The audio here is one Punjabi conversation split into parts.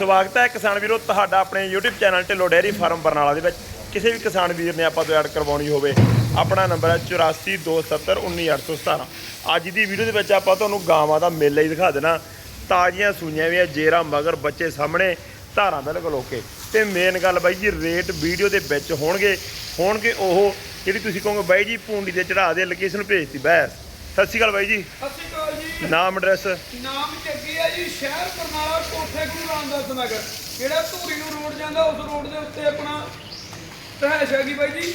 ਸਵਾਗਤ ਹੈ ਕਿਸਾਨ ਵੀਰੋ, ਤੁਹਾਡਾ ਆਪਣੇ YouTube channel Dhillon dairy farm Barnala ਦੇ ਵਿੱਚ। ਕਿਸੇ ਵੀ ਕਿਸਾਨ ਵੀਰ ਨੇ ਆਪਾਂ ਤੋਂ ਐਡ ਕਰਵਾਉਣੀ ਹੋਵੇ, ਆਪਣਾ ਨੰਬਰ ਹੈ 8427191817 ਅੱਜ ਦੀ ਵੀਡੀਓ ਦੇ ਵਿੱਚ ਆਪਾਂ ਤੁਹਾਨੂੰ ਗਾਵਾਂ ਦਾ ਮੇਲਾ ਹੀ ਦਿਖਾ ਦੇਣਾ। ਤਾਜ਼ੀਆਂ ਸੂਈਆਂ ਵੀ ਆ, ਜੇਰਾ, ਮਗਰ, ਬੱਚੇ ਸਾਹਮਣੇ, ਧਾਰਾਂ ਬਿਲਕੁਲ ਓਕੇ ਤੇ ਮੇਨ ਗੱਲ ਬਾਈ ਜੀ ਰੇਟ ਵੀਡੀਓ ਦੇ ਵਿੱਚ ਹੋਣਗੇ। ਹੋਣਗੇ ਉਹ ਜਿਹੜੀ ਤੁਸੀਂ ਕਹੋਗੇ ਬਾਈ ਜੀ ਪੂੰਡੀ ਦੇ ਚੜਾ ਦੇ ਲੋਕੇਸ਼ਨ ਭੇਜਤੀ ਬੈਸ। ਸਤਿ ਸ਼੍ਰੀ ਅਕਾਲ ਬਾਈ ਜੀ। ਸਤਿ ਸ਼੍ਰੀ ਅਕਾਲ ਜੀ। ਨਾਮ ਐਡਰੈਸ? ਨਾਮ ਚੱਗੀ ਆ ਜੀ ਸ਼ਹਿਰ ਬਰਨਾਲਾ ਕੋਠੇ ਗੁਰੂ ਰਾਮਦਾਸ ਨਗਰ। ਜਿਹੜਾ ਧੂਰੀ ਨੂੰ ਰੋਡ ਜਾਂਦਾ ਉਸ ਰੋਡ ਦੇ ਉੱਤੇ ਆਪਣਾ ਰਹਿਸ਼ ਹੈਗੀ ਬਾਈ ਜੀ।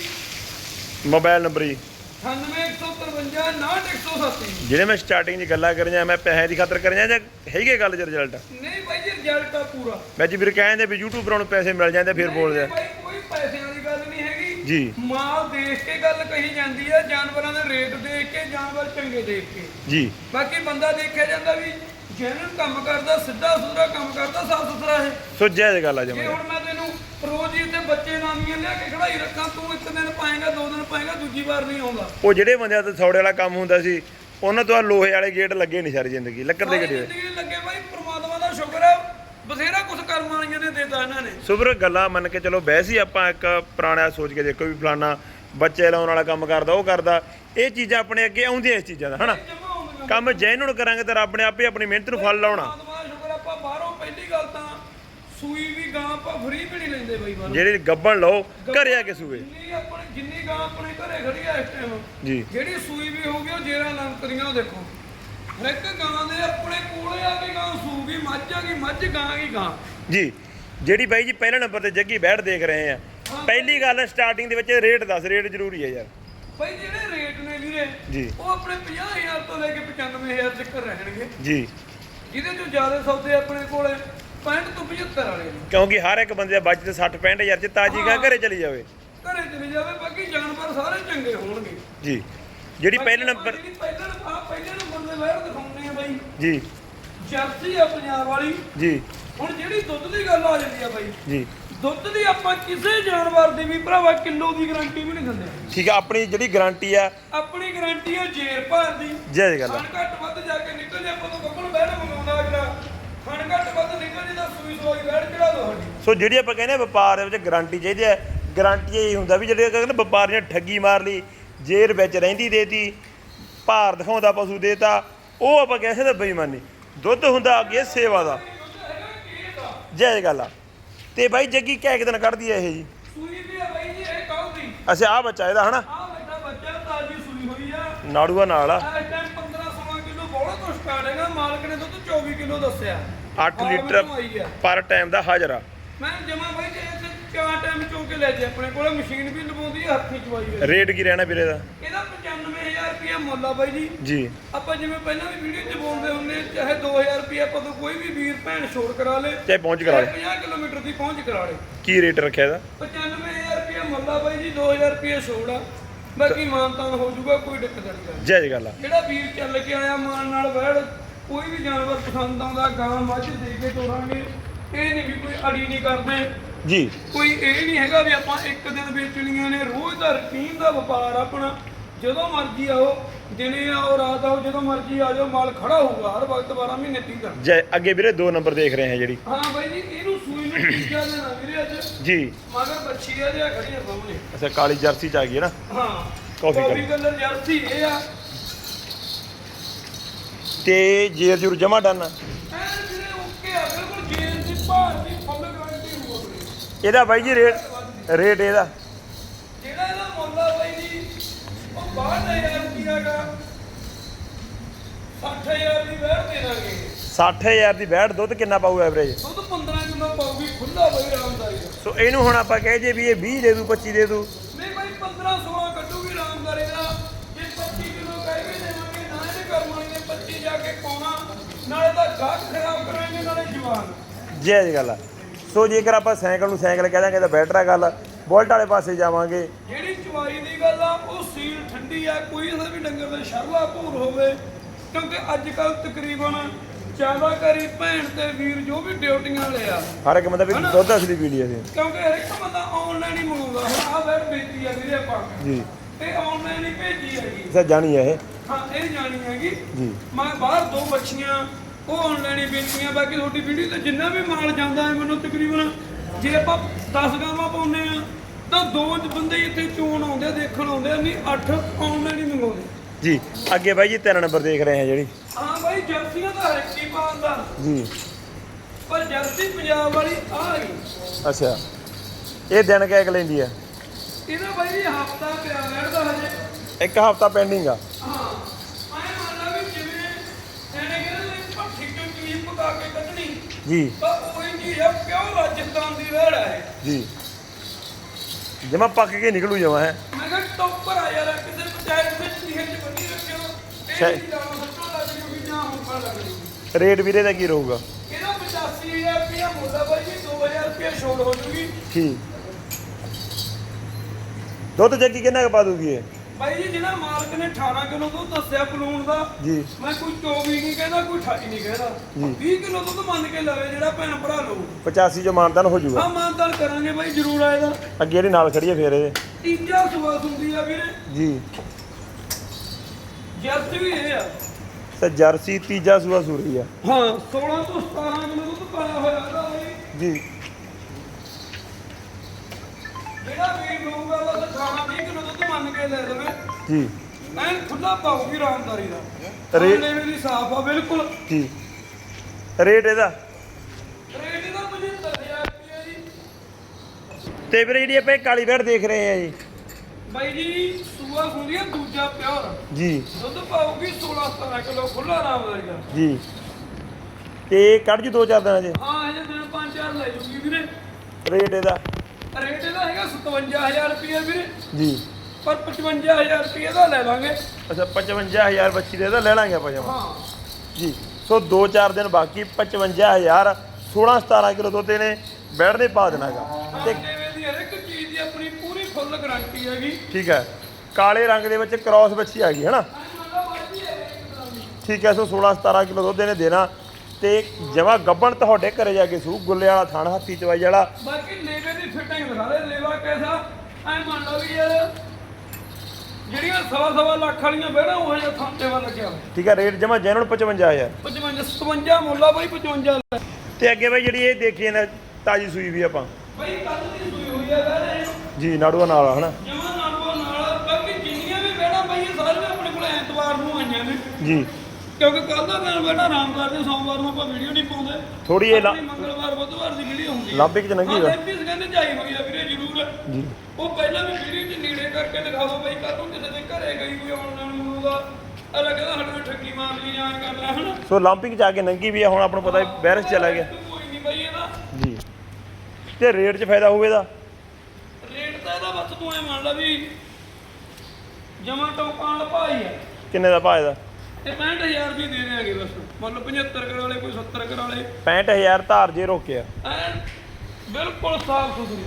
ਮੋਬਾਈਲ ਨੰਬਰ ਜੀ। 9815 98107 ਜਿਹੜੇ ਮੈਂ ਸਟਾਰਟਿੰਗ 'ਚ ਗੱਲਾਂ ਕਰੀਆਂ ਮੈਂ ਪੈਸੇ ਦੀ ਖਾਤਰ ਕਰੀਆਂ ਜਾਂ ਹੈਗੇ ਗੱਲ 'ਚ ਰਿਜ਼ਲਟ ਨਹੀਂ ਬਾਈ ਜੀ ਰਿਜ਼ਲਟ ਆ ਪੂਰਾ। ਮੈਂ ਜੀ ਵੀਰ ਕਹਿੰਦੇ ਵੀ ਯੂਟਿਊਬਰਾਂ ਨੂੰ ਪੈਸੇ ਮਿਲ ਜਾਂਦੇ ਫਿਰ ਬੋਲਦੇ ਆ ਨਹੀਂ ਬਾਈ ਕੋਈ ਪੈਸਿਆਂ ਦੀ ਗੱਲ ਨਹੀਂ ਹੈਗੀ ਜੀ। ਮਾਲ ਦੇਖ ਕੇ ਗੱਲ ਕਹੀ ਜਾਂਦੀ ਹੈ ਜਾਨਵਰਾਂ ਦੇ ਰੇਟ ਦੇਖ ਕੇ ਜਾਨਵਰ ਚੰਗੇ ਦੇਖ ਕੇ। ਜੀ। ਬਾਕੀ ਬੰਦਾ ਦੇਖਿਆ ਜਾਂਦਾ ਵੀ ਜਿਹਨੂੰ ਕੰਮ ਕਰਦਾ ਸਿੱਧਾ ਸੁਥਰਾ ਕੰਮ ਕਰਦਾ ਸਾਫ਼ ਸੁਥਰਾ ਹੈ ਸੋ ਜਾਇਜ਼ ਗੱਲ ਆ ਜੇ ਜਮਾ ਹੁਣ ਮੈਂ ਤੈਨੂੰ ਰੋਜ਼ ਹੀ ਤੇ ਬੱਚੇ ਨਾਮੀਆਂ ਲਿਆ ਕੇ ਖੜਾਈ ਰੱਖਾਂ ਤੂੰ ਇੱਕ ਦਿਨ ਪਾਏਗਾ ਦੋ ਦਿਨ ਪਾਏਗਾ ਦੂਜੀ ਵਾਰ ਨਹੀਂ ਆਉਂਦਾ। ਉਹ ਜਿਹੜੇ ਬੰਦਿਆਂ ਤੋਂ ਥੋੜੇ ਵਾਲਾ ਕੰਮ ਹੁੰਦਾ ਸੀ ਉਹਨਾਂ ਤੋਂ ਆਹ ਲੋਹੇ ਵਾਲੇ ਗੇਟ ਲੱਗੇ ਨਹੀਂ ਸਾਰੀ ਜ਼ਿੰਦਗੀ ਲੱਕੜ ਦੇ ਸਾਰੀ ਗੇਟ ਜ਼ਿੰਦਗੀ ਨਹੀਂ ਲੱਗੇ ਬਾਈ ਪ੍ਰਮਾਤਮਾ ਦਾ ਸ਼ੁਕਰ ਹੈ ਬਥੇਰਾ ਕੁਝ ਕਰਮ ਵਾਲੀਆਂ ਨੇ ਦੇਤਾ ਇਹਨਾਂ ਨੇ। ਸੁਬਰ ਗੱਲਾਂ ਮੰਨ ਕੇ ਚਲੋ ਵੈਸੇ ਆਪਾਂ ਇੱਕ ਪੁਰਾਣਾ ਸੋਚ ਕੇ ਦੇਖੋ ਵੀ ਫਲਾਨਾ ਬੱਚੇ ਲਾਉਣ ਵਾਲਾ ਕੰਮ ਕਰਦਾ ਉਹ ਕਰਦਾ। ਇਹ ਚੀਜ਼ਾਂ ਆਪਣੇ ਅੱਗੇ ਆਉਂਦੀਆਂ ਇਸ ਚੀਜ਼ਾਂ ਦਾ ਹਨਾ? ਕੰਮ ਜੈਨੂਨ ਕਰਾਂਗੇ ਤਾਂ ਰੱਬ ਨੇ ਆਪੇ ਆਪਣੀ ਮਿਹਨਤ ਨੂੰ ਫਲ ਲਾਉਣਾ। ਸ਼ੁਕਰ ਹੈ, ਆਪਾਂ ਬਾਹਰੋਂ ਪਹਿਲੀ ਗੱਲ ਤਾਂ ਸੂਈ ਵੀ ਗਾਂ ਆਪਾਂ ਫਰੀ ਵੀ ਨਹੀਂ ਲੈਂਦੇ ਬਾਈ ਬਾਹਰੋਂ। ਜਿਹੜੇ ਗੱਬਣ ਲਓ ਘਰੇ ਆ ਕੇ ਸੂਏ। ਜਿੰਨੀ ਆਪਣੇ ਜਿੰਨੀ ਗਾਂ ਆਪਣੇ ਘਰੇ ਖੜੀ ਆ ਇਸ ਟਾਈਮ ਜੀ। ਜਿਹੜੀ ਸੂਈ ਵੀ ਹੋਊਗੀ ਉਹ ਜੇਰਾ ਨੰਤਰੀਆਂ ਉਹ ਦੇਖੋ। ਹਰ ਇੱਕ ਗਾਂ ਦੇ ਆਪਣੇ ਕੋਲੇ ਆ ਕੇ ਗਾਂ ਸੂਗੀ ਮੱਝ ਆ ਗਈ ਮੱਝ ਗਾਂ ਗਈ ਗਾਂ। ਜੀ ਜਿਹੜੀ ਬਾਈ ਜੀ ਪਹਿਲੇ ਨੰਬਰ ਤੇ ਜੱਗੀ ਬੈਠ ਦੇਖ ਰਹੇ ਆ। ਪਹਿਲੀ ਗੱਲ ਸਟਾਰਟਿੰਗ ਦੇ ਵਿੱਚ ਰੇਟ ਦੱਸ ਰੇਟ ਜ਼ਰੂਰੀ ਹੈ ਯਾਰ। ਭਾਈ ਜਿਹੜੇ ਰੇਟ ਨੇ ਵੀਰੇ ਜੀ। ਉਹ ਆਪਣੇ 50000 ਤੋਂ ਲੈ ਕੇ 95000 ਤੱਕ ਰਹਿਣਗੇ। ਜੀ। ਜਿਹਦੇ ਚੋਂ ਜ਼ਿਆਦਾ ਸੌਦੇ ਆਪਣੇ ਕੋਲੇ 65 ਤੋਂ 75 ਵਾਲੇ ਨੇ। ਕਿਉਂਕਿ ਹਰ ਇੱਕ ਬੰਦੇ ਦਾ ਬਜਟ 60 65000 ਚ ਤਾਜੀ ਗਾ ਘਰੇ ਚਲੀ ਜਾਵੇ। ਘਰੇ ਚਲੇ ਜਾਵੇ ਬਾਕੀ ਜਾਨਵਰ ਸਾਰੇ ਚੰਗੇ ਹੋਣਗੇ। ਜੀ। ਜਿਹੜੀ ਪਹਿਲੇ ਨੰਬਰ ਜਿਹੜੀ ਪਹਿਲੇ ਆ ਪਹਿਲੇ ਨੰਬਰ ਦੇ ਵਹਿਰ ਦਿਖਾਉਂਦੇ ਆ ਬਾਈ। ਜੀ। ਜਰਸੀ ਆ ਪੰਜਾਬ ਵਾਲੀ। ਜੀ। ਹੁਣ ਜਿਹੜੀ ਦੁੱਧ ਦੀ ਗੱਲ ਆ ਜਾਂਦੀ ਆ ਬਾਈ ਜੀ। ਦੁੱਧ ਦੀ ਆਪਾਂ ਕਿਸੇ ਜਾਨਵਰ ਦੀ ਵੀ ਭਰਾਵਾ ਕਿਲੋ ਦੀ ਗਾਰੰਟੀ ਵੀ ਨਹੀਂ ਦਿੰਦੇ। ਠੀਕ ਆ ਆਪਣੀ ਜਿਹੜੀ ਗਾਰੰਟੀ ਆ। ਆਪਣੀ ਗਾਰੰਟੀ ਹੈ ਜੇਰ ਭਾਰ ਦੀ। ਜਾਇਜ਼ ਗੱਲ ਆ। ਖਾਣ ਘੱਟ ਵੱਧ ਜਾ ਕੇ ਨਿਕਲ ਜਾ ਆਪਾਂ ਤੋਂ ਕੱਪੜ ਬੈਠ ਮੰਗਾਉਂਦਾ ਅਗਲਾ। ਖਾਣ ਘੱਟ ਵੱਧ ਨਿਕਲ ਜੇ ਤਾਂ ਸੂਈ ਸੋਈ ਬੈਠ ਚੜਾ ਦੋ ਸਾਡੀ। ਸੋ ਜਿਹੜੀ ਆਪਾਂ ਕਹਿੰਦੇ ਆ ਵਪਾਰ ਦੇ ਵਿੱਚ ਗਾਰੰਟੀ ਚਾਹੀਦੀ ਹੈ ਗਾਰੰਟੀ ਇਹ ਹੁੰਦਾ ਵੀ ਜਿਹੜੇ ਕਹਿੰਦੇ ਵਪਾਰੀਆਂ ਠੱਗੀ ਮਾਰ ਲਈ ਜੇਰ ਵਿੱਚ ਰਹਿੰਦੀ ਦੇਤੀ ਭਾਰ ਦਿਖਾਉਂਦਾ ਪਸ਼ੂ ਦੇਤਾ ਉਹ ਆਪਾਂ ਕਹਿ ਸਕਦੇ ਬੇਈਮਾਨੀ। ਦੁੱਧ ਹੁੰਦਾ ਅੱਗੇ ਸੇਵਾ ਦਾ। ਜਾਇਜ਼ ਗੱਲ ਆ ਤੇ ਬਾਈ ਜੱਗੀ ਕਹਿ ਕਿ ਦਿਨ ਕੱਢਦੀ ਹੈ ਇਹ ਜੀ। ਸੂਈ ਵੀ ਆ ਬਾਈ ਜੀ ਇਹ ਕੱਲ ਦੀ ਅੱਛਾ ਆ ਬੱਚਾ ਇਹਦਾ ਹਨਾ? ਆਹ ਬੈਠਾ ਬੱਚਾ ਤਾਜੀ ਸੂਈ ਹੋਈ ਆ। ਨਾੜੂਆ ਨਾਲ ਆ। ਇਸ ਟਾਈਮ 15 16 ਕਿਲੋ ਬੋਲਾ ਤੋਂ ਸਟਾਰਟ ਹੈਗਾ। ਮਾਲਕ ਨੇ ਦੁੱਧ 24 ਕਿਲੋ ਦੱਸਿਆ। 8 ਆਹ ਲੀਟਰ ਆ। ਪਰ ਟਾਈਮ ਦਾ ਹਾਜ਼ਰ ਆ। ਮੈਂ ਜਮਾ ਬਾਈ ਜੇ ਇੱਥੇ ਚਾਰ ਟਾਈਮ ਚੋ ਕੇ ਲੈ ਜੇ। ਆਪਣੇ ਕੋਲੇ ਮਸ਼ੀਨ ਵੀ ਲਵਾਉਂਦੀ ਆ ਹੱਥੀ ਚਵਾਈ ਹੋਈ ਰੇਟ ਕੀ ਰਹਿਣਾ ਵੀਰੇ ਦਾ? ਇਹਦਾ 95000 ਰੁਪਇਆ ਮੁੱਲ ਆ ਬਾਈ ਜੀ। ਜੀ। ਆਪਾਂ ਜਿਵੇਂ ਪਹਿਲਾਂ ਵੀ ਵੀਡੀਓ 'ਚ ਬੋਲਦੇ ਹੁੰਦੇ ਚਾਹੇ 2000 ਰੁਪਇਆ ਆਪਾਂ ਤੋਂ ਕੋਈ ਵੀ ਵੀਰ ਭੈਣ ਛੋੜ ਕਰਾ ਲੇ ਚਾਹੇ ਪਹੁੰਚ ਕਰਾ ਲੈ। 50 ਕਿਲੋਮੀਟਰ ਦੀ ਪਹੁੰਚ ਕਰਾ ਲੇ। ਕੀ ਰੇਟ ਰੱਖਿਆ ਇਹਦਾ? 95000 ਰੁਪਇਆ ਮੁੱਲ ਆ ਬਾਈ ਜੀ 2000 ਰੁਪਇਆ ਛੋੜ ਆ। ਬਾਕੀ ਮਾਨਤਾਨ ਹੋ ਜਾਊਗਾ ਕੋਈ ਦਿੱਕਤ ਨਹੀਂ। ਗਾ। ਜਾਇਜ਼ ਗੱਲ। ਆ ਜਿਹੜਾ ਵੀਰ ਚੱਲ ਕੇ ਆਇਆ ਮਾਨ ਨਾਲ ਬੈੜ ਕੋਈ ਵੀ ਜਾਨਵਰ ਪਸੰਦ ਆਉਂਦਾ ਗਾਂ ਮੱਝ ਦੇ ਕੇ ਤੋਰਾਂਗੇ ਇਹ ਨਹੀਂ ਵੀ ਕੋਈ ਅੜੀ ਨਹੀਂ ਕਰਦੇ। ਜੀ। ਕੋਈ ਇਹ ਨਹੀਂ ਹੈਗਾ ਵੀ ਆਪਾਂ ਇੱਕ ਦਿਨ ਵੇਚਣੀਆਂ ਨੇ ਰੋਜ਼ ਦਾ ਰੁਟੀਨ ਦਾ ਵਪਾਰ ਆਪਣਾ। ਜਦੋਂ ਮਰਜ਼ੀ ਆਓ ਦਿਨੇ ਆਓ ਰਾਤ ਆਓ ਜਦੋਂ ਮਰਜ਼ੀ ਆ ਜਾਓ ਮਾਲ ਖੜਾ ਹੋਊਗਾ ਹਰ ਵਕਤ 12 ਮਹੀਨੇ ਤੀਕ ਜੈ ਅੱਗੇ ਵੀਰੇ ਦੋ ਨੰਬਰ ਦੇਖ ਰਹੇ ਹਾਂ ਜਿਹੜੀ। ਹਾਂ ਬਾਈ ਜੀ ਇਹਨੂੰ ਸੂਈ ਨੂੰ ਟੀਕਾ ਦੇਣਾ ਵੀਰੇ ਅੱਜ। ਜੀ। ਮਗਰ ਬੱਚੀ ਆ ਜਿਆ ਖੜੀ ਆ ਸਾਹਮਣੇ। ਅੱਛਾ ਕਾਲੀ ਜਰਸੀ ਚ ਆ ਗਈ ਹੈ ਨਾ? ਹਾਂ। ਕਾਫੀ ਕਾਫੀ ਕਲਰ ਜਰਸੀ ਇਹ ਆ। ਤੇ ਜੇਰ ਜੁਰ ਜਮਾ ਡਨ। ਇਹਦਾ ਬਾਈ ਜੀ ਰੇਟ ਰੇਟ ਇਹਦਾ। ਜਿਹੜਾ ਇਹਦਾ ਮੁੱਲ ਆ ਬਾਈ ਜੀ ਉਹ 62000 ਰੁਪਿਆ ਗਾ 60000 ਦੀ ਵਹਿ ਦੇ ਦਾਂਗੇ। 60000 ਦੀ ਬੈੜ ਦੁੱਧ ਕਿੰਨਾ ਪਾਊ ਐਵਰੇਜ? ਦੁੱਧ 15 ਕਿਲੋ ਪਾਉਗੀ ਖੁੱਲਾ ਬਈ ਆਰਾਮਦਾਰੀ ਸੋ ਇਹਨੂੰ ਹੁਣ ਆਪਾਂ ਕਹੇ ਜੇ ਵੀ ਇਹ 20 ਦੇ ਦੂ 25 ਦੇ ਦੂ। ਨਹੀਂ ਬਾਈ 15 16 ਕੱਢੂਗੀ ਆਰਾਮਦਾਰੀ ਦਾ ਜੇ 25 ਕਿਲੋ ਕਹਿ ਵੀ ਦੇਵਾਂਗੇ ਨਾ ਇਹਦੇ ਘਰ ਵਾਲੀ ਨੇ 25 ਜਾ ਕੇ ਪਾਉਣਾ। ਨਾਲੇ ਤਾਂ ਗਾਹਕ ਖਰਾਬ ਕਰਾਂਗੇ ਨਾਲੇ ਜਵਾਨ। ਜਾਇਜ਼ ਗੱਲ ਆ। ਸੋ ਜੇਕਰ ਆਪਾਂ ਸਾਈਕਲ ਨੂੰ ਸਾਈਕਲ ਕਹਿ ਦਾਂਗੇ ਤਾਂ ਬੈਟਰ ਆ ਗੱਲ। ਬੁਲਟ ਵਾਲੇ ਪਾਸੇ ਜਾਵਾਂਗੇ। ਜਿਹੜੀ ਚਵਾਈ ਦੀ ਗੱਲ ਆ ਉਹ ਸੀਲ ਠੰਡੀ ਆ ਕੋਈ ਇਹਦਾ ਵੀ ਡੰਗਰ ਦਾ ਸ਼ਰਲਾ ਭੂਰ ਹੋਵੇ। ਕਿਉਂਕਿ ਅੱਜ ਕੱਲ ਤਕਰੀਬਨ ਜ਼ਿਆਦਾ ਕਰੀ ਭੈਣ ਤੇ ਵੀਰ ਜੋ ਵੀ ਡਿਊਟੀਆਂ ਵਾਲੇ ਆ। ਹਰ ਇੱਕ ਬੰਦਾ ਵੀ ਦੁੱਧ ਅਸਲੀ ਪੀ ਲਈ ਅਸੀਂ ਕਿਉਂਕਿ ਹਰ ਇੱਕ ਬੰਦਾ ਆਨਲਾਈਨ ਹੀ ਮੰਗਾਉਂਦਾ ਹੁਣ ਆਹ ਵੈਬ ਵੇਚੀ ਆ ਵੀਰੇ ਆਪਾਂ। ਜੀ। ਇਹ ਆਨਲਾਈਨ ਹੀ ਭੇਜੀ ਹੈਗੀ ਸਰ ਜਾਣੀ ਹੈ ਇਹ? ਹਾਂ ਇਹ ਜਾਣੀ ਹੈਗੀ। ਜੀ। ਮੈਂ ਬਾਹਰ ਦੋ ਬੱਚੀਆਂ ਉਹ ਆਨਲਾਈਨ ਹੀ ਵੇਚੀਆਂ। ਬਾਕੀ ਤੁਹਾਡੀ ਵੀਡੀਓ ਤੇ ਜਿੰਨਾ ਵੀ ਮਾਲ ਜਾਂਦਾ ਹੈ ਮੈਨੂੰ ਤਕਰੀਬਨ ਜੇ ਆਪਾਂ 10 ਗਾਵਾਂ ਪਾਉਂਦੇ ਆ ਤਾਂ ਦੋ ਬੰਦੇ ਇੱਥੇ ਚੋਣ ਆਉਂਦੇ ਆ, ਦੇਖਣ ਆਉਂਦੇ ਆ ਨਹੀਂ 8 ਆਨਲਾਈਨ ਹੀ ਮੰਗਾਉਂਦੇ। ਜੀ ਅੱਗੇ ਬਾਈ ਜੀ ਤਿੰਨ ਨੰਬਰ ਦੇਖ ਰਹੇ ਹਾਂ ਜਿਹੜੀ। ਹਾਂ ਬਾਈ ਜਰਸੀਆਂ ਤਾਂ ਹਰ ਹੀ ਪਾਉਂਦਾ ਜੀ। ਪਰ ਜਰਸੀ ਪੰਜਾਬ ਵਾਲੀ ਆ ਗਈ। ਅੱਛਾ। ਇਹ ਦਿਨ ਕਹਿ ਲੈਂਦੀ ਆ। ਇਹਦਾ ਬਾਈ ਹਫਤਾ ਪਿਆ ਰਹਿਦਾ ਹਜੇ। ਇੱਕ ਹਫਤਾ ਪੈਂਡਿੰਗ ਆ। ਹਾਂ ਮੈਂ ਮੰਨਦਾ ਵੀ ਜਿਵੇਂ ਇਹਨੇ ਕਹਿੰਦੇ ਭੱਠੀ ਚੋਂ ਚੀਜ਼ ਪਕਾ ਕੇ ਕੱਢਣੀ। ਜੀ। ਤਾਂ ਉਹੀ ਚੀਜ਼ ਆ ਪਿਓ ਰਾਜਸਥਾਨ ਦੀ ਵੇੜ ਹੈ ਜੀ। ਜਮਾ ਪੱਕ ਕੇ ਨਿਕਲੂ ਜਮਾ ਹੈ। ਮੈਂ ਕਿਹਾ ਟੋਪਰ ਆ ਯਾਰ ਕਿਸੇ ਪੰਚਾਇਤ ਵਿੱਚ ਚੀਹੇ ਚ ਬੰਨੀ ਰੱਖਿਓ। ਇਹ ਨੂੰ ਸੱਟੋ ਲੱਗ ਜੂਗੀ ਜਾਂ ਹੁਣ ਲੱਗ ਜੂਗੀ ਰੇਟ ਵੀਰੇ ਦਾ ਕੀ ਰਹੂਗਾ? ਇਹਦਾ 85000 ਰੁਪਇਆ ਮੁੱਲ ਆ ਬਾਈ ਜੀ 2000 ਰੁਪਇਆ ਛੋੜ ਹੋ ਜੂਗੀ। ਠੀਕ। ਦੁੱਧ ਜੱਗੀ ਕਿੰਨਾ ਕੁ ਪਾ ਦੂਗੀ ਇਹ? ਬਾਈ ਜੀ ਜਿਹੜਾ ਮਾਲਕ ਨੇ 18 ਕਿਲੋ ਦੁੱਧ ਦੱਸਿਆ ਪਲੂਣ ਦਾ ਜੀ। ਮੈਂ ਕੋਈ 24 ਨਹੀਂ ਕਹਿੰਦਾ ਕੋਈ 28 ਨਹੀਂ ਕਹਿੰਦਾ। ਜੀ। 20 ਕਿਲੋ ਦੁੱਧ ਮੰਨ ਕੇ ਲਵੇ ਜਿਹੜਾ ਭੈਣ ਭਰਾ ਲਓ 85 ਚ ਮਾਨਦਾਨ ਹੋ ਜਾਊਗਾ ਹਾਂ ਮਾਨਦਾਨ ਕਰਾਂਗੇ ਬਾਈ ਜ਼ਰੂਰ ਆਏਗਾ ਅੱਗੇ ਜਿਹੜੀ ਨਾਲ ਖੜੀ ਹੈ ਫੇਰ ਇਹਦੇ ਤੀਜਾ ਸਵਾਸ ਹੁੰਦੀ ਆ ਵੀਰੇ। ਜੀ। ਜਰਸੀ ਵੀ ਇਹ ਆ। ਤੇ ਜਰਸੀ ਤੀਜਾ ਸੂਆ ਸੂਰੀ ਆ। ਹਾਂ 16 ਤੋਂ 17 ਕਿਲੋ ਦੁੱਧ ਪਾਇਆ ਹੋਇਆ ਇਹਦਾ ਬਾਈ ਜੀ। ਜਿਹੜਾ ਵੀ ਲਊਗਾ ਬਸ 18 20 ਕਿਲੋ ਮੰਨ ਕੇ ਲੈ ਲਵੇ। ਜੀ। ਐਨ ਖੁੱਲਾ ਪਾਉਗੀ ਰਾਮਦਾਰੀ ਦਾ। ਰੇ- ਲੈਵੇ ਦੀ ਸਾਫ਼ ਆ ਬਿਲਕੁਲ। ਜੀ। ਰੇਟ ਇਹਦਾ? ਰੇਟ ਇਹਦਾ 75000 ਰੁਪਏ ਜੀ। ਤੇ ਵੀਰੇ ਜਿਹੜੀ ਆਪਾਂ ਕਾਲੀ ਬੈੜ ਦੇਖ ਰਹੇ ਆ ਜੀ। ਬਾਈ ਜੀ ਸੂਆ ਹੁੰਦੀ ਆ ਦੂਜਾ ਪਿਓਰ। ਜੀ। ਦੁੱਧ ਪਾਉਗੀ 16 17 ਕਿਲੋ ਖੁੱਲਾ ਰਾਮਦਾਰੀ ਦਾ। ਜੀ। ਤੇ ਕੱਢ ਜੂ ਦੋ ਚਾਰ ਦਿਨਾਂ ਚ। ਹਾਂ ਇਹ ਦਿਨ 5-4 ਲੈ ਜੂਗੀ ਵੀਰੇ। ਰੇਟ ਇਹਦਾ? ਰੇਟ ਇਹਦਾ ਹੈਗਾ 57000 ਰੁਪਏ ਵੀਰੇ। ਜੀ। ਪਰ 55000 ਰੁਪਏ ਦਾ ਲੈ ਲਾਂਗੇ। ਅੱਛਾ 55000 ਬੱਚੀ ਦੇ ਲੈ ਲਾਂਗੇ ਆਪਾਂ ਜਮਾਂ। ਹਾਂ। ਜੀ ਸੋ 2-4 ਦਿਨ ਬਾਕੀ 55000 16 17 ਕਿਲੋ ਦੁੱਧ ਇਹਨੇ ਬੈੜ ਦੇ ਪਾ ਦੇਣਾਗਾ। ਤੇ ਦੇਵੇ ਦੀ ਹਰ ਇੱਕ ਚੀਜ਼ ਦੀ ਆਪਣੀ ਪੂਰੀ ਫੁੱਲ ਗਾਰੰਟੀ ਹੈਗੀ। ਠੀਕ ਹੈ ਕਾਲੇ ਰੰਗ ਦੇ ਵਿੱਚ ਕ੍ਰਾਸ ਬੱਚੀ ਆ ਗਈ ਹੈ ਨਾ ਠੀਕ ਹੈ ਸੋ 16 17 ਕਿਲੋ ਦੁੱਧ ਇਹਨੇ ਦੇਣਾ। ਤੇ ਜਮਾ ਗੱਬਣ ਤੁਹਾਡੇ ਘਰੇ ਜਾ ਕੇ ਸੂ ਗੁੱਲੇ ਵਾਲਾ ਥਾਣ ਹੱਥੀ ਚਵਾਈ ਵਾਲਾ। ਬਾਕੀ ਲੇਵੇ ਦੀ ਫਿਟਿੰਗ ਦਿਖਾ ਦੇ ਲੇਵਾ ਕੈਸਾ? ਐ ਮੰਨ ਲਓ ਵੀ ਯਾਰ ਜਿਹੜੀਆਂ ਸਵਾ ਸਵਾ ਲੱਖ ਵਾਲੀਆਂ ਬਹਿਣਾ ਉਹ ਜਿਹਾ ਥਾਂਟੇ ਵੱਲ ਲੱਗਿਆ ਹੋਇਆ। ਠੀਕ ਹੈ ਰੇਟ ਜਮਾ ਜੈਨੂਨ 55000 55 57 ਮੁੱਲਾ ਬਾਈ 55 ਲੈ। ਤੇ ਅੱਗੇ ਬਈ ਜਿਹੜੀ ਇਹ ਦੇਖੀ ਨਾ ਤਾਜੀ ਸੂਈ ਵੀ ਆਪਾਂ। ਬਾਈ ਕੱਲ ਦੀ ਸੂਈ ਹੋਈ ਆ ਵੈਰੇ ਜੀ ਨਾੜੂਆ ਨਾਲ ਆ ਹਨਾ? ਜਮਾ ਨਾਲੋਂ ਨਾਲ ਬਾਕੀ ਜਿੰਨੀਆਂ ਵੀ ਬਹਿਣਾ ਬਾਈ ਇਹ ਸਾਰੀਆਂ ਆਪਣੇ ਕੋਲ ਐਤਵਾਰ ਨੂੰ ਆਈਆਂ ਨੇ। ਜੀ। ਕਿਉਂਕਿ ਕੱਲ ਦਾ ਦਿਨ ਬਹਿਣਾ ਆਰਾਮਦਾਰ ਤੇ ਸੋਮਵਾਰ ਨੂੰ ਆਪਾਂ ਵੀਡੀਓ ਨਹੀਂ ਪਾਉਂਦੇ। ਥੋੜੀ ਇਹ ਆਪਣੀ ਮੰਗਲਵਾਰ ਬੁੱਧਵਾਰ ਦੀ ਵੀਡੀਓ ਹੁੰਦੀ ਆ। ਲਾਂਬੇ ਚ ਨੰਗੀ ਵਾ। ਐਪੀਸ ਕਹਿੰਦੇ ਜਾਈ ਹੋਈ ਆ ਵੀਰੇ। ਜ਼ਰੂਰ ਜੀ। ਉਹ ਪਹਿਲਾਂ ਵੀ ਵੀਡੀਓ 'ਚ ਨੇੜੇ ਕਰਕੇ ਦਿਖਾਓ ਬਈ ਕੱਲ ਨੂੰ ਕਿਸੇ ਦੇ ਘਰੇ ਗਈ ਕੋਈ ਆਨਲਾਈਨ ਮੰਗੂਗਾ ਅਲੱਗ ਸਾਡੇ ਨਾਲ ਠੱਗੀ ਮਾਰ ਲਈ ਜਾਂ ਕਰ ਲੈ ਹਨਾ? ਸੋ ਲਾਂਪਿੰਗ ਚ ਆ ਕੇ ਨੰਗੀ ਵੀ ਆ ਹੁਣ ਆਪਾਂ ਨੂੰ ਪਤਾ ਬੈਰਸ ਚਲਾ ਗਿਆ। ਕੋਈ ਨਹੀਂ ਬਈ ਇਹਦਾ। ਜੀ। ਤੇ ਰੇਟ 'ਚ ਫਾਇਦਾ ਹੋਵੇ ਇਹਦਾ? ਰੇਟ ਤਾਂ ਇਹਦਾ ਬਸ ਤੂੰ ਐ ਮੰਨ ਲਾ ਵੀ ਜਮਾ ਟੋਕਾਂ ਵਾਲਾ ਭਾਈ ਆ। ਕਿੰਨੇ ਦਾ ਭਾਅ ਇਹਦਾ? ਇਹ 65000 ਰੁਪਏ ਦੇ ਦੇਾਂਗੇ ਬਸ। ਮੰਨ ਲਓ 75 ਕਰ ਵਾਲੇ ਕੋਈ 70 ਕਰ ਵਾਲੇ। 65000 ਧਾਰ ਜੇ ਰੋਕਿਆ। ਐਨ ਬਿਲਕੁਲ ਸਾਫ਼ ਸੁਥਰੀ।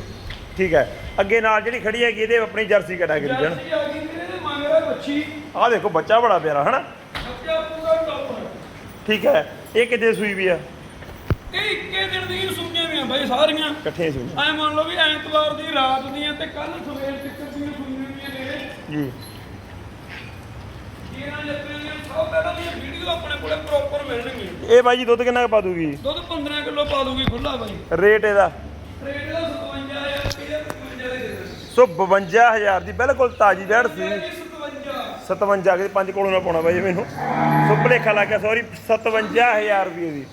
ਠੀਕ ਹੈ। ਅੱਗੇ ਨਾਲ ਜਿਹੜੀ ਖੜੀ ਹੈਗੀ ਇਹਦੇ ਆਪਣੀ ਜਰਸੀ ਕੈਟਾਗਰੀ ਜਣ ਜਰਸੀ ਆ ਗਈ ਦੇ ਬੱਚੀ। ਦੇਖੋ ਬੱਚਾ ਬੜਾ ਪਿਆਰਾ ਹਨਾ? ਬੱਚਾ ਪੂਰਾ ਟੌਪ ਹੈ ਠੀਕ ਹੈ। ਇਹ ਕਿੱਦੇ ਸੂਈ ਵੀ ਆ? ਇਹ ਇੱਕੇ ਦਿਨ ਦੀਆਂ ਸੁਣੀਆਂ ਵੀ ਆ ਬਾਈ ਸਾਰੀਆਂ। ਇਕੱਠੇ ਸੂਈ ਐ ਮੰਨ ਲਓ ਵੀ ਐਤਵਾਰ ਦੀ ਰਾਤ ਦੀਆਂ ਤੇ ਕੱਲ ਸਵੇਰ ਤੱਕ ਦੀਆਂ ਸੁਣੀਆਂ ਵੀ ਨੇ। ਜੀ। ਜੀਰਾਂ ਜੱਤੀਆਂ ਦੀਆਂ ਸਭ ਪਹਿਲਾਂ ਦੀਆਂ ਵੀਡੀਓ ਆਪਣੇ ਕੋਲੇ ਪ੍ਰੋਪਰ ਮਿਲਣਗੀਆਂ। ਇਹ ਬਾਈ ਜੀ ਦੁੱਧ ਕਿੰਨਾ ਪਾ ਦੂਗੀ? ਦੁੱਧ 15 ਕਿਲੋ ਪਾ ਦੂਗੀ ਖੁੱਲਾ ਬਾਈ। ਰੇਟ ਇਹਦਾ? ਰੇਟ ਦਾ 57000 ਰੁਪਏ 55 ਦੇ ਦੇ ਦੇ ਸੋ 52000 ਦੀ ਬਿਲਕੁਲ ਤਾਜੀ ਬੈੜ ਸੀ। 57 57 ਕੇ ਪੰਜ ਕੋਲੋਂ ਨਾ ਪਾਉਣਾ ਬਾਈ ਮੈਨੂੰ। ਸੋ ਭਲੇਖਾ ਲੱਗ ਗਿਆ ਸੌਰੀ 57000 ਰੁਪਏ ਦੀ।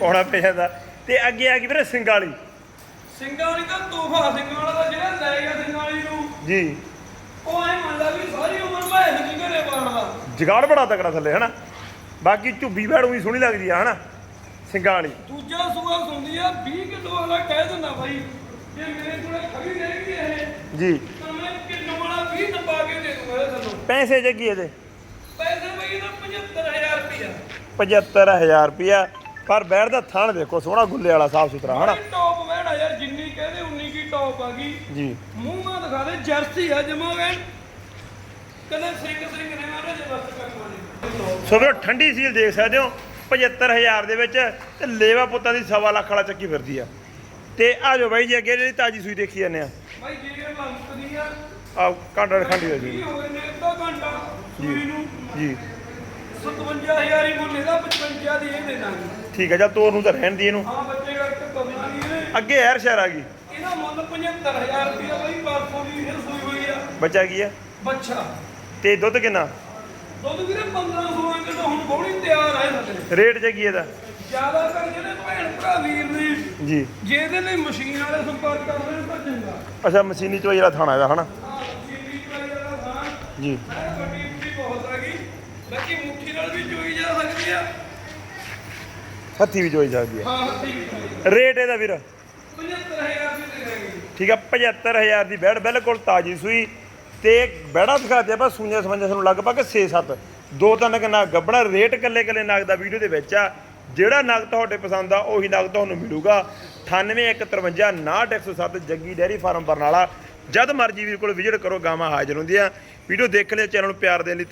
ਪਾਉਣਾ ਪਿਆ ਜਾਂਦਾ ਤੇ ਅੱਗੇ ਆ ਗਈ ਵੀਰੇ ਸਿੰਗਾਲੀ। ਸਿੰਘਾਂ ਵਾਲੀ ਤਾਂ ਤੋਹਫਾ ਸਿੰਘਾਂ ਵਾਲਾ ਦਾ ਜਿਹੜਾ ਲੈ ਗਿਆ ਸਿੰਘਾਂ ਵਾਲੀ ਨੂੰ। ਜੀ। ਉਹ ਐ ਮੰਨ ਲਾ ਵੀ ਸਾਰੀ ਉਮਰ ਮੈਂ ਨਹੀਂ ਘਰੇ ਪਾਉਣਾ ਜਗਾੜ ਬੜਾ ਤਕੜਾ ਥੱਲੇ ਹਨਾ? ਬਾਕੀ ਝੁੱਬੀ ਬੈੜ ਵੀ ਸੋਹਣੀ ਲੱਗਦੀ ਆ ਹਨਾ? ਸਿੰਗਾਂ ਵਾਲੀ ਦੂਜਾ ਸੂਆ ਸੁਣਦੀ ਆ 20 ਕਿਲੋ ਵਾਲਾ ਕਹਿ ਦਿੰਦਾ ਬਾਈ। ਜੇ ਮੇਰੇ ਕੋਲੇ ਖੜੀ ਰਹੇਗੀ ਇਹ ਜੀ। ਤਾਂ ਮੈਂ ਕਿਲੋ ਵਾਲਾ 20 ਨਪਾ ਕੇ ਦੇ ਦੂੰਗਾ ਇਹ ਤੁਹਾਨੂੰ ਪੈਸੇ ਜੱਗੀ ਇਹਦੇ? ਪੈਸੇ ਬਈ ਇਹਦਾ 75000 ਰੁਪਇਆ 75000 ਰੁਪਿਆ ਪਰ ਬੈੜ ਦਾ ਥਣ ਦੇਖੋ ਸੋਹਣਾ ਗੁੱਲੇ ਵਾਲਾ ਸਾਫ਼ ਸੁਥਰਾ ਹਨਾ? ਬੜੀ ਟੌਪ ਵੈੜਾ ਯਾਰ ਜਿੰਨੀ ਕਹਦੇ ਉਨੀ ਕੀ ਟੌਪ ਆ ਗਈ। ਜੀ। ਮੂੰਹ ਮਾ ਦਿਖਾ ਦੇ ਜਰਸੀ ਆ ਜਮਾ ਵੈਣ ਕਦੇ ਸਿੰਘ ਸਿੰਘ ਨੇ ਮਾਰੇ ਜੇ ਬਸ ਮਾਰੇ ਸੋ ਵੀਰੋ ਠੰਡੀ ਸੀਲ ਦੇਖ ਸਕਦੇ ਹੋ 75000 ਦੇ ਵਿੱਚ ਤੇ ਲੇਵਾ ਪੁੱਤਾਂ ਦੀ ਸਵਾ ਲੱਖ ਵਾਲਾ ਚੱਕੀ ਫਿਰਦੀ ਆ। ਤੇ ਆ ਜਾਓ ਬਾਈ ਜੀ ਅੱਗੇ ਜਿਹੜੀ ਤਾਜੀ ਸੂਈ ਦੇਖੀ ਜਾਂਦੇ ਆ। ਬਾਈ ਜੇ ਲੰਕਦੀ ਆ। ਆ ਕਾਂਡਾ ਖੰਡੀ ਦਾ ਜੀ ਕੀ ਹੋਏ ਨੇ ਅੱਧਾ ਘੰਟਾ ਸੂਈ ਨੂੰ। ਜੀ। 57000 ਹੀ ਮੁੱਲ ਇਹਦਾ 55 ਦੀ ਇਹ ਦੇ ਦਾਂਗੇ ਠੀਕ ਹੈ ਚੱਲ ਤੋਰ ਨੂੰ ਤਾਂ ਰਹਿਣ ਦੀ ਇਹਨੂੰ। ਹਾਂ ਬੱਚੇ ਕਰਕੇ ਨਹੀਂ ਇਹਨੇ ਅੱਗੇ ਯਾਰ ਸ਼ਹਿਰ ਆ ਗਈ। ਇਹਦਾ ਮੁੱਲ 75000 ਰੁਪਇਆ ਬਈ ਪਰਸੋਂ ਦੀ ਇਹ ਸੂਈ ਹੋਈ ਆ। ਬੱਚਾ ਕੀ ਹੈ ਬੱਚਾ। ਤੇ ਦੁੱਧ ਕਿੰਨਾ? ਦੁੱਧ ਵੀਰੇ 15 16 ਕਿਲੋ ਹੁਣ ਬੋੜੀ ਤਿਆਰ ਆ ਸਾਡੇ ਰੇਟ ਚ ਕੀ ਇਹਦਾ? ਜ਼ਿਆਦਾਤਰ ਜਿਹੜੇ ਭੈਣ ਭਰਾ ਵੀਰ ਨੇ ਜੀ। ਜਿਹਦੇ ਲਈ ਮਸ਼ੀਨ ਵਾਲੇ ਸੰਪਰਕ ਕਰਦੇ ਨੇ ਤਾਂ ਚੰਗਾ। ਅੱਛਾ ਮਸ਼ੀਨੀ ਚੋਈ ਜਿਹੜਾ ਥਾਣਾ ਇਹਦਾ ਹਨਾ? ਹਾਂ ਵਾਲਾ ਜੀ। ਵੱਡੀ ਵੀ ਬਹੁਤ ਆ ਗਈ। ਬਾਕੀ ਮੁੱਠੀ ਨਾਲ ਵੀ ਚੋਈ ਜਾ ਸਕਦੀ ਆ। ਹੱਥੀ ਵੀ ਚੋਈ ਹਾਂ ਹੱਥੀ ਵੀ ਚੋਈ ਰੇਟ ਇਹਦਾ ਵੀਰ? 75000 ਦੀ ਠੀਕ ਆ 75000 ਦੀ ਬੈੜ ਬਿਲਕੁਲ ਤਾਜੀ ਸੂਈ। ਤੇ ਬੈੜਾ ਦਿਖਾਤੇ ਆਪਾਂ ਸੂਈਆਂ ਸਮਾਂ ਨੂੰ ਲਗਭਗ 6-7 ਦੋ ਤਿੰਨ ਕਿੰਨਾ ਗੱਬਣਾ ਰੇਟ ਕੱਲੇ ਕੱਲੇ ਨਗ ਦਾ ਵੀਡੀਓ ਦੇ ਵਿੱਚ ਆ। ਜਿਹੜਾ ਨਗ ਤੁਹਾਡੇ ਪਸੰਦ ਆ, ਉਹੀ ਨਗ ਤੁਹਾਨੂੰ ਮਿਲੂਗਾ। 9815598107 ਜੱਗੀ ਡੈਰੀ ਫਾਰਮ ਬਰਨਾਲਾ। ਜਦ ਮਰਜ਼ੀ ਵੀਰ ਕੋਲ ਵਿਜ਼ਿਟ ਕਰੋ, ਗਾਵਾਂ ਹਾਜ਼ਰ ਹੁੰਦੀਆਂ। ਵੀਡੀਓ ਦੇਖ ਲਿਓ, ਚੈਨਲ ਨੂੰ ਪਿਆਰ ਦੇਣ ਲਈ